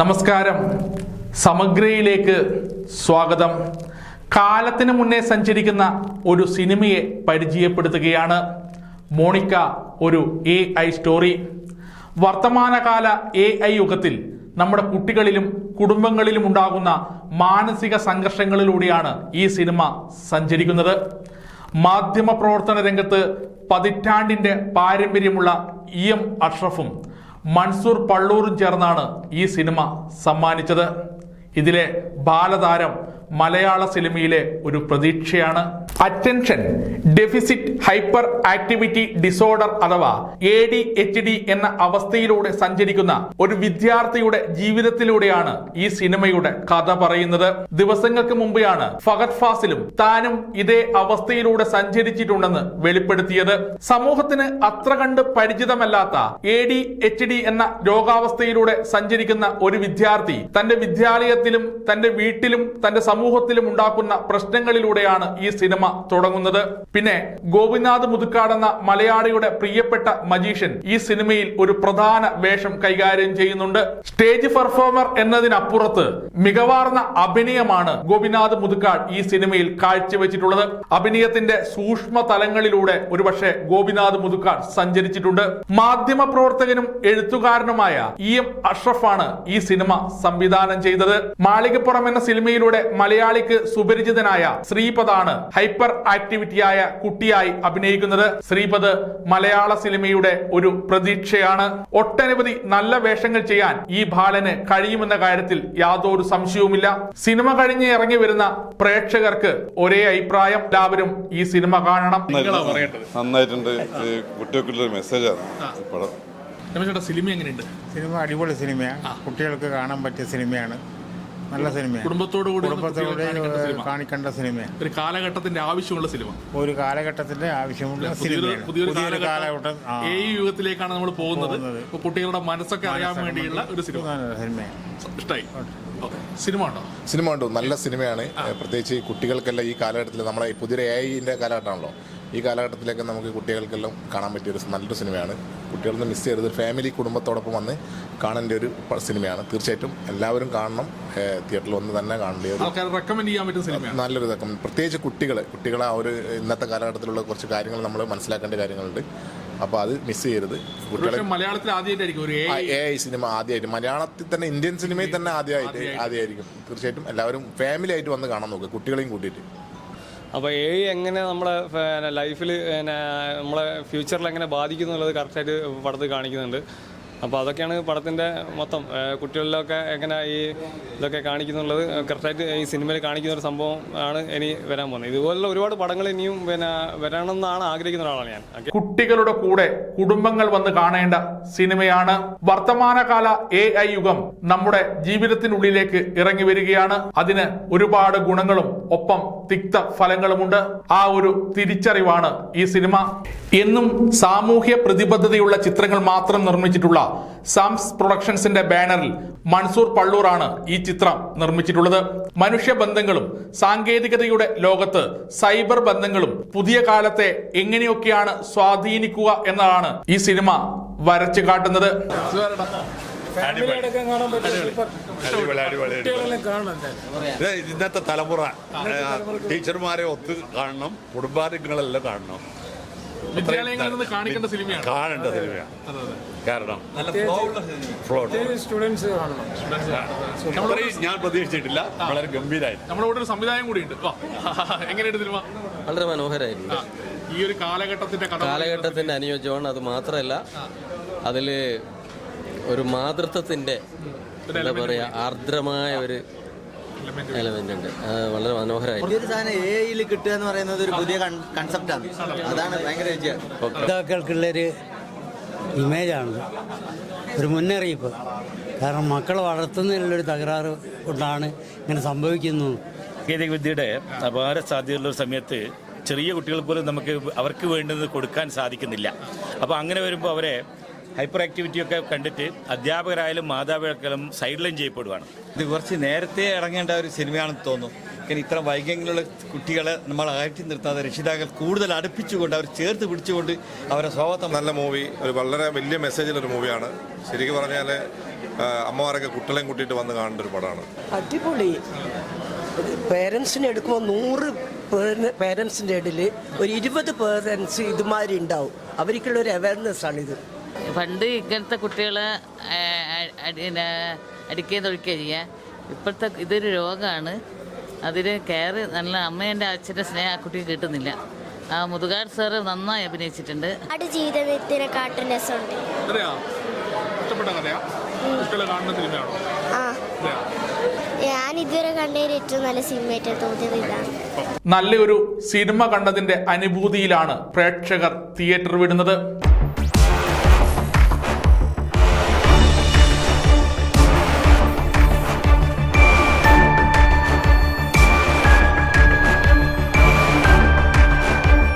നമസ്കാരം. സമഗ്രയിലേക്ക് സ്വാഗതം. കാലത്തിന് മുന്നേ സഞ്ചരിക്കുന്ന ഒരു സിനിമയെ പരിചയപ്പെടുത്തുകയാണ് Monica Oru A I story. വർത്തമാനകാല എ ഐ യുഗത്തിൽ നമ്മുടെ കുട്ടികളിലും കുടുംബങ്ങളിലും ഉണ്ടാകുന്ന മാനസിക സംഘർഷങ്ങളിലൂടെയാണ് ഈ സിനിമ സഞ്ചരിക്കുന്നത്. മാധ്യമ പ്രവർത്തന രംഗത്ത് പതിറ്റാണ്ടിന്റെ പാരമ്പര്യമുള്ള ഇ എം അഷ്റഫും മൻസൂർ പള്ളൂറും ചേർന്നാണ് ഈ സിനിമ സമ്മാനിച്ചത്. ഇതിലെ ബാലതാരം മലയാള സിനിമയിലെ ഒരു പ്രതീക്ഷയാണ്. Attention deficit hyperactivity disorder അഥവാ എ ഡി എച്ച് ഡി എന്ന അവസ്ഥയിലൂടെ സഞ്ചരിക്കുന്ന ഒരു വിദ്യാർത്ഥിയുടെ ജീവിതത്തിലൂടെയാണ് ഈ സിനിമയുടെ കഥ പറയുന്നത്. ദിവസങ്ങൾക്ക് മുമ്പെയാണ് ഫഹദ് ഫാസിലും താനും ഇതേ അവസ്ഥയിലൂടെ സഞ്ചരിച്ചിട്ടുണ്ടെന്ന് വെളിപ്പെടുത്തിയത്. സമൂഹത്തിന് അത്ര കണ്ട് പരിചിതമല്ലാത്ത എ ഡി എച്ച് ഡി എന്ന രോഗാവസ്ഥയിലൂടെ സഞ്ചരിക്കുന്ന ഒരു വിദ്യാർത്ഥി തന്റെ വിദ്യാലയത്തിലും തന്റെ വീട്ടിലും തന്റെ സമൂഹത്തിലും ഉണ്ടാക്കുന്ന പ്രശ്നങ്ങളിലൂടെയാണ് ഈ സിനിമ തുടങ്ങുന്നത്. പിന്നെ ഗോപിനാഥ് മുതുക്കാടെന്ന മലയാളിയുടെ പ്രിയപ്പെട്ട മജീഷ്യൻ ഈ സിനിമയിൽ ഒരു പ്രധാന വേഷം കൈകാര്യം ചെയ്യുന്നുണ്ട്. സ്റ്റേജ് പെർഫോമർ എന്നതിനപ്പുറത്ത് മികവാർന്ന അഭിനയമാണ് ഗോപിനാഥ് മുതുക്കാട് ഈ സിനിമയിൽ കാഴ്ചവെച്ചിട്ടുള്ളത്. അഭിനയത്തിന്റെ സൂക്ഷ്മ തലങ്ങളിലൂടെ ഒരുപക്ഷെ ഗോപിനാഥ് മുതുക്കാട് സഞ്ചരിച്ചിട്ടുണ്ട്. മാധ്യമ പ്രവർത്തകനും എഴുത്തുകാരനുമായ ഇ എം അഷ്റഫാണ് ഈ സിനിമ സംവിധാനം ചെയ്തത്. മാളികപ്പുറം എന്ന സിനിമയിലൂടെ മലയാളിക്ക് സുപരിചിതനായ ശ്രീപദാണ് ഹൈപ്പർ ആക്ടിവിറ്റിയായ കുട്ടിയായി അഭിനയിക്കുന്നത്. ശ്രീപദ് മലയാള സിനിമയുടെ ഒരു പ്രതീക്ഷയാണ്. ഒട്ടനവധി നല്ല വേഷങ്ങൾ ചെയ്യാൻ ഈ ബാലന് കഴിയുമെന്ന കാര്യത്തിൽ യാതൊരു സംശയവുമില്ല. സിനിമ കഴിഞ്ഞ് ഇറങ്ങി വരുന്ന പ്രേക്ഷകർക്ക് ഒരേ അഭിപ്രായം. എല്ലാവരും ഈ സിനിമ കാണണം. നന്നായിട്ടുണ്ട്. കുട്ടികൾക്കുള്ള മെസ്സേജാണ് പടം സിനിമ എങ്ങനെയുണ്ട്? സിനിമ അടിപൊളി സിനിമയാണ് കുട്ടികൾക്ക് കാണാൻ പറ്റിയ സിനിമയാണ്. നല്ല സിനിമയാണ്. കുടുംബത്തോടു കൂടി കുടുംബത്തോടെ കാണിക്കേണ്ട സിനിമ. കാണിക്കേണ്ട സിനിമയാണ്. ഒരു കാലഘട്ടത്തിന്റെ ആവശ്യമുള്ള സിനിമ. ഒരു കാലഘട്ടത്തിന്റെ ആവശ്യമുള്ള സിനിമ സിനിമയാണ്. പുതിയൊരു പുതിയൊരു കാലഘട്ടം ഏ യുഗത്തിലേക്കാണ് നമ്മൾ പോകുന്നത്. കുട്ടികളുടെ മനസ്സൊക്കെ അറിയാൻ വേണ്ടിയുള്ള ഒരു സിനിമ. സിനിമയാണ്. ഇഷ്ടായി. സിനിമ ഉണ്ടോ? സിനിമ ഉണ്ടോ? നല്ല സിനിമയാണ്. പ്രത്യേകിച്ച് കുട്ടികൾക്കല്ല ഈ കാലഘട്ടത്തിൽ നമ്മളെ പുതിയ പുതിയൊരു എ ഐന്റെ കാലഘട്ടമാണല്ലോ. ഈ കാലഘട്ടത്തിലേക്ക് നമുക്ക് കുട്ടികൾക്കെല്ലാം കാണാൻ പറ്റിയ ഒരു നല്ലൊരു സിനിമയാണ്. കുട്ടികളൊന്നും മിസ് ചെയ്യരുത്. ഫാമിലി കുടുംബത്തോടൊപ്പം വന്ന് കാണേണ്ട ഒരു സിനിമയാണ്. തീർച്ചയായിട്ടും എല്ലാവരും കാണണം. തിയേറ്ററിൽ വന്ന് തന്നെ കാണേണ്ട ഒരു ആൾക്കാർ റെക്കമെൻഡ് ചെയ്യാൻ പറ്റുന്ന സിനിമയാണ്. നല്ലൊരു ഇതൊക്കെ. പ്രത്യേകിച്ച് കുട്ടികൾ കുട്ടികളെ ആ ഒരു ഇന്നത്തെ കാലഘട്ടത്തിലുള്ള കുറച്ച് കാര്യങ്ങൾ നമ്മൾ മനസ്സിലാക്കേണ്ട കാര്യങ്ങളുണ്ട്. അപ്പോൾ അത് മിസ് ചെയ്യരുത്. കുട്ടികളെ മലയാളത്തിൽ ആദ്യമായിട്ടായിരിക്കും ഒരു എ ഐ സിനിമ ആദ്യമായിട്ട്. മലയാളത്തിൽ തന്നെ ഇന്ത്യൻ സിനിമയിൽ തന്നെ ആദ്യമായിട്ട് ആദ്യമായിരിക്കും. തീർച്ചയായിട്ടും എല്ലാവരും ഫാമിലി ആയിട്ട് വന്ന് കാണാൻ നോക്കുക കുട്ടികളെയും കൂട്ടിയിട്ട്. അപ്പോൾ എ എങ്ങനെ നമ്മളെ ലൈഫിൽ നമ്മളെ ഫ്യൂച്ചറിൽ എങ്ങനെ ബാധിക്കുന്നു എന്നുള്ളത് കറക്റ്റായിട്ട് പടത്തിൽ കാണിക്കുന്നുണ്ട്. അപ്പോൾ അതൊക്കെയാണ് പടത്തിന്റെ മൊത്തം. കുട്ടികളിലൊക്കെ എങ്ങനെ ഈ ഇതൊക്കെ കാണിക്കുന്നുള്ളത്? കറക്റ്റായിട്ട് ഈ സിനിമയിൽ കാണിക്കുന്ന ഒരു സംഭവം ആണ് ഇനി വരാൻ പോകുന്നത്. ഇതുപോലുള്ള ഒരുപാട് പടങ്ങൾ ഇനിയും പിന്നെ വരണമെന്നാണ് ആഗ്രഹിക്കുന്ന ഒരാളാണ് ഞാൻ. കുട്ടികളുടെ കൂടെ കുടുംബങ്ങൾ വന്ന് കാണേണ്ട സിനിമയാണ് വർത്തമാനകാല എ ഐ യുഗം. നമ്മുടെ ജീവിതത്തിനുള്ളിലേക്ക് ഇറങ്ങി വരികയാണ്. അതിന് ഒരുപാട് ഗുണങ്ങളും ഒപ്പം തിക്ത ഫലങ്ങളുമുണ്ട്. ആ ഒരു തിരിച്ചറിവാണ് ഈ സിനിമ. എന്നും സാമൂഹ്യ പ്രതിബദ്ധതയുള്ള ചിത്രങ്ങൾ മാത്രം നിർമ്മിച്ചിട്ടുള്ള സാംസ് പ്രൊഡക്ഷൻസിന്റെ ബാനറിൽ മൺസൂർ പള്ളൂറാണ് ഈ ചിത്രം നിർമ്മിച്ചിട്ടുള്ളത്. മനുഷ്യബന്ധങ്ങളും സാങ്കേതികതയുടെ ലോകത്ത് സൈബർ ബന്ധങ്ങളും പുതിയ കാലത്തെ എങ്ങനെയൊക്കെയാണ് സ്വാധീനിക്കുക എന്നതാണ് ഈ സിനിമ വരച്ചു കാട്ടുന്നത്. ഇന്നത്തെ തലമുറ ടീച്ചർമാരെ ഒത്ത് കാണണം കുടുംബാംഗങ്ങളെല്ലാം കാണണം വിദ്യാലയങ്ങളിൽ നിന്ന് കാണിക്കേണ്ട സിനിമയാണ് കാണേണ്ട സിനിമയാണ്. കാരണം ഫ്ലോ അത്രയും ഞാൻ പ്രതീക്ഷിച്ചിട്ടില്ല. വളരെ ഗംഭീരമായി നമ്മുടെ ഇവിടെ ഒരു സംവിധാനം കൂടി ഉണ്ട് എങ്ങനെയുണ്ട് സിനിമ? വളരെ മനോഹരമായിരുന്നു ഈ ഒരു കാലഘട്ടത്തിന്റെ കട കാലഘട്ടത്തിന്റെ അനുയോജ്യമാണ് അത് മാത്രമല്ല അതിൽ ഒരു മാതൃത്വത്തിന്റെ എന്താ പറയാ ആർദ്രമായ ഒരു എലമെന്റ് ഉണ്ട്. വളരെ പുതിയൊരു സാധനം എ ഐയിൽ കിട്ടുക എന്ന് പറയുന്നത് ഒരു പുതിയ കൺസെപ്റ്റാണ് അതാണ് ഭയങ്കര ഇമേജാണ് ഒരു മുന്നറിയിപ്പ്. കാരണം മക്കളെ വളർത്തുന്നതിലുള്ളൊരു തകരാറ് കൊണ്ടാണ് ഇങ്ങനെ സംഭവിക്കുന്നത് സാങ്കേതിക വിദ്യയുടെ അപാര സാധ്യതയുള്ള ഒരു സമയത്ത് ചെറിയ കുട്ടികൾ പോലും നമുക്ക് അവർക്ക് വേണ്ടത് കൊടുക്കാൻ സാധിക്കുന്നില്ല. അപ്പോൾ അങ്ങനെ വരുമ്പോൾ അവരെ ഹൈപ്പർ ആക്ടിവിറ്റി ഒക്കെ കണ്ടിട്ട് അധ്യാപകരായാലും മാതാപിതാക്കളും സൈഡ് ലൈൻ ചെയ്യപ്പെടുവാണ്. ഇത് കുറച്ച് നേരത്തെ ഇറങ്ങേണ്ട ഒരു സിനിമയാണെന്ന് തോന്നുന്നു. കാരണം ഇത്ര വൈകല്യങ്ങളുള്ള കുട്ടികളെ നമ്മൾ അകറ്റി നിർത്താതെ രക്ഷിതാക്കൾ കൂടുതൽ അടുപ്പിച്ചുകൊണ്ട് അവർ ചേർത്ത് പിടിച്ചുകൊണ്ട് അവരെ സ്വാഗതം നല്ല മൂവി ഒരു വളരെ വലിയ മെസ്സേജുള്ള ഒരു മൂവിയാണ് ശരിക്കും പറഞ്ഞാൽ അമ്മമാരൊക്കെ കുട്ടികളെയും കൂട്ടിയിട്ട് വന്ന് കാണേണ്ട ഒരു പടമാണ്. അടിപൊളി. പേരൻസിനെ എടുക്കുമ്പോൾ നൂറ് പേരൻസിന്റെ ഇടയിൽ ഒരു ഇരുപത് പേരൻസ് ഇതുമാതിരി ഉണ്ടാവും. അവർക്കുള്ള ഒരു അവയർനെസ് ആണിത്. പണ്ട് ഇങ്ങനത്തെ കുട്ടികളെ അടിക്കുകയും തൊഴിക്കുകയും ചെയ്യാം. ഇപ്പോഴത്തെ ഇതൊരു രോഗമാണ് അതിന് കെയർ നല്ല അമ്മേന്റെ അച്ഛന്റെ സ്നേഹം ആ കുട്ടിക്ക് കിട്ടുന്നില്ല. ആ മുതുകാട് സാറ് നന്നായി അഭിനയിച്ചിട്ടുണ്ട്. ജീവിതത്തിനെ ജീവിതത്തിനെക്കാട്ടും രസമുണ്ട്. അറിയാ ഇഷ്ടപ്പെട്ട കഥയാ? കുട്ടികളെ കാണുന്ന സിനിമയാണോ? ആ. ഞാൻ ഇതുവരെ കണ്ടതിൽ ഏറ്റവും നല്ല സിനിമയായിട്ട് തോന്നിയത് ഇതാണ് നല്ലൊരു സിനിമ കണ്ടതിന്റെ അനുഭൂതിയിലാണ് പ്രേക്ഷകർ തിയേറ്റർ വിടുന്നത്.